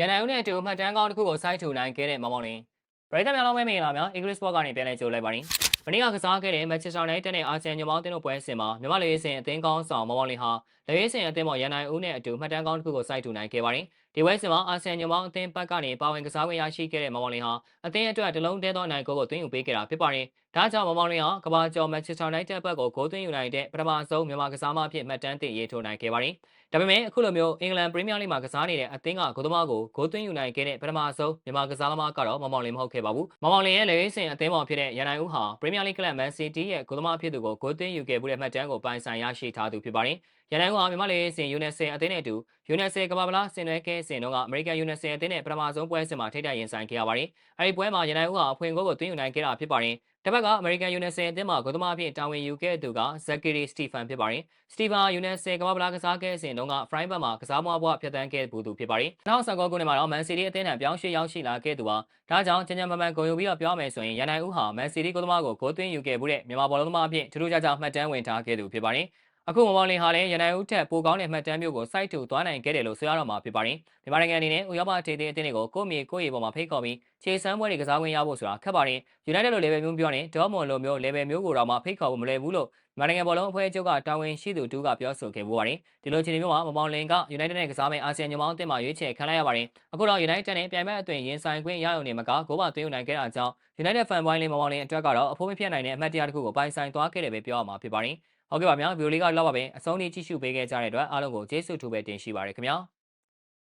ရန်နိုင်ဦးနဲ့အတူမှတ်တမ်းကောင်းတစ်ခုကိုစိုက်ထူနိုင်ခဲ့တဲ့မောင်မောင်လင်းပရိသတ်များလုံးပဲမင်္ဂလာများ English Sport ကနေပြန်လည်ကြိုလိုက်ပါရင် မနေ့ကကစားခဲ့တဲ့ Manchester United နဲ့ Arsenal ညမောင်းအသင်းတို့ပွဲစဉ်မှာမြန်မာလေစင်အသင်းကောင်းဆောင်မောင်မောင်လင်းဟာလေစင်အသင်းပေါ်ရန်နိုင်ဦးနဲ့အတူမှတ်တမ်းကောင်းတစ်ခုကိုစိုက်ထူနိုင်ခဲ့ပါတယ်ဒီပွဲစဉ်မှာ Arsenal ညမောင်းအသင်းဘက်ကနေပါဝင်ကစားခွင့်ရရှိခဲ့တဲ့မောင်မောင်လင်းဟာအသင်းအတွက်တလုံးတဲသောနိုင်ဂိုးကိုသွင်းယူပေးခဲ့တာဖြစ်ပါတယ်ဒါကြောင့်မောင်မောင်လင်းဟာကဘာကျော် Manchester United ဘက်ကိုဂိုးသွင်းယူနိုင်တဲ့ပထမဆုံးမြန်မာကစားမအဖြစ်မှတ်တမ်းတင်ရေးထိုးနိုင်ခဲ့ပါတယ်ဒါပေမဲ့အခုလိုမျိုးအင်္ဂလန်ပရီးမီးယားလိမှာကစားနေတဲ့အသင်းကဂိုးသမားကိုဂိုးသွင်းယူနိုင်ခဲ့တဲ့ပထမဆုံးမြန်မာကစားသမားကတော့မောင်မောင်လင်းမဟုတ်ခဲ့ပါဘူး။မောင်မောင်လင်းရဲ့လေရေးစင်အသင်းပေါ်ဖြစ်တဲ့ရန်နိုင်ဦးဟာပရီးမီးယားလိကလပ်မန်စီးတီးရဲ့ဂိုးသမားဖြစ်သူကိုဂိုးသွင်းယူခဲ့မှုတဲ့မှတ်တမ်းကိုပိုင်ဆိုင်ရရှိထားသူဖြစ်ပါတယ်။ ရန်နိုင်ဦးဟာမြန်မာလေရေးစင်ယူနက်ဆယ်အသင်းနဲ့အတူယူနက်ဆယ်ကမ္ဘာပလားဆင်နွှဲခဲ့စဉ်တုန်းကအမေရိကန်ယူနက်ဆယ်အသင်းနဲ့ပထမဆုံးပွဲစဉ်မှာထိတိုက်ရင်ဆိုင်ခဲ့ရပါတယ်။အဲဒီပွဲမှာရန်နိုင်ဦးဟာအဖွင့်ဂိုးကိုသွင်းယူနိုင်ခဲ့တာဖြစ်ပါတယ်။တစ်ဖက်ကအမေရိကန်ယူနက်ဆယ်အသင်းမှာဂိုးသမားအဖြစ်တာဝန်ယူခဲ့သူကဇက်ကီရီစတီဖန်ဖြစ်ပါတယ်။စတီဖန်ယူနက်ဆယ်ကမ္ဘာပလားကစားခဲ့စဉ်တုန်းကဖရိုင်းဘတ်မှာကစားမွားဘွားဖြတ်တန်းခဲ့ဘူးသူဖြစ်ပါတယ်။2019ခုနှစ်မှာတော့မန်စီးတီးအသင်းထံပြောင်းရွှေ့ရောက်ရှိလာခဲ့သူပါ။ဒါကြောင့်ကြံကြံပန်ပန်ဂုဏ်ယူပြီးတော့ပြောမယ်ဆိုရင်ရန်နိုင်ဦးဟာမန်စီးတီးဂိုးသမားကိုဂိုးသွင်းယူခဲ့မှုတဲ့မြန်မာဘောလုံးသမားအဖြစ်ထူးထူးခြားခြားမှတ်တမ်းဝင်ထားခဲ့သူဖြစ်ပါတယ်။ အခုမောင်မောင်လင်းဟာလည်းရန်နိုင်ဦးထက်ပိုကောင်းတဲ့မှတ်တမ်းမျိုးကိုစိုက်ထူသွားနိုင်ခဲ့တယ်လို့ဆိုရတော့မှာဖြစ်ပါတယ်။မြန်မာနိုင်ငံအနေနဲ့ဥရောပထေးသေးအသင်းတွေကိုကိုယ့်မြေကိုယ့်ရေပေါ်မှာဖိတ်ခေါ်ပြီးခြေစမ်းပွဲတွေကစားခွင့်ရဖို့ဆိုတာခက်ပါတယ်။ United လို level မျိုးပြောနေဒေါ်မွန်လိုမျိုး level မျိုးကိုတော့မှဖိတ်ခေါ်ဖို့မလွယ်ဘူးလို့မြန်မာနိုင်ငံဘောလုံးအဖွဲ့ချုပ်ကတာဝန်ရှိသူတူကပြောဆိုခဲ့ပူပါတယ်။ဒီလိုခြေနေမျိုးမှာမောင်မောင်လင်းက United နဲ့ကစားမယ့်အာဆီယံညမောင်းအသင်းမှာရွေးချယ်ခံလိုက်ရပါတယ်။အခုတော့ United နဲ့ပြိုင်ပွဲအသွင်ရင်ဆိုင်ခွင့်ရရုံနဲ့မကဂိုးပါသွင်းယူနိုင်ခဲ့တာကြောင့် United fan ပိုင်းလေးမောင်မောင်လင်းအတွက်ကတော့အဖိုးမဖြစ်နိုင်တဲ့အမှတ်တရတစ်ခုကိုပိုင်ဆိုင်သွားခဲ့တယ်ပဲပြောရမှာဖြစ်ပါတယ်။ ဟုတ်ကဲ့ပါဗျာဗီဒီယိုလေးကတော့လောက်ပါပဲအဆုံးထိကြည့်ရှုပေးခဲ့ကြတဲ့အတွက်အားလုံးကိုကျေးဇူးထူးပဲတင်ရှိပါရခင်ဗျာ။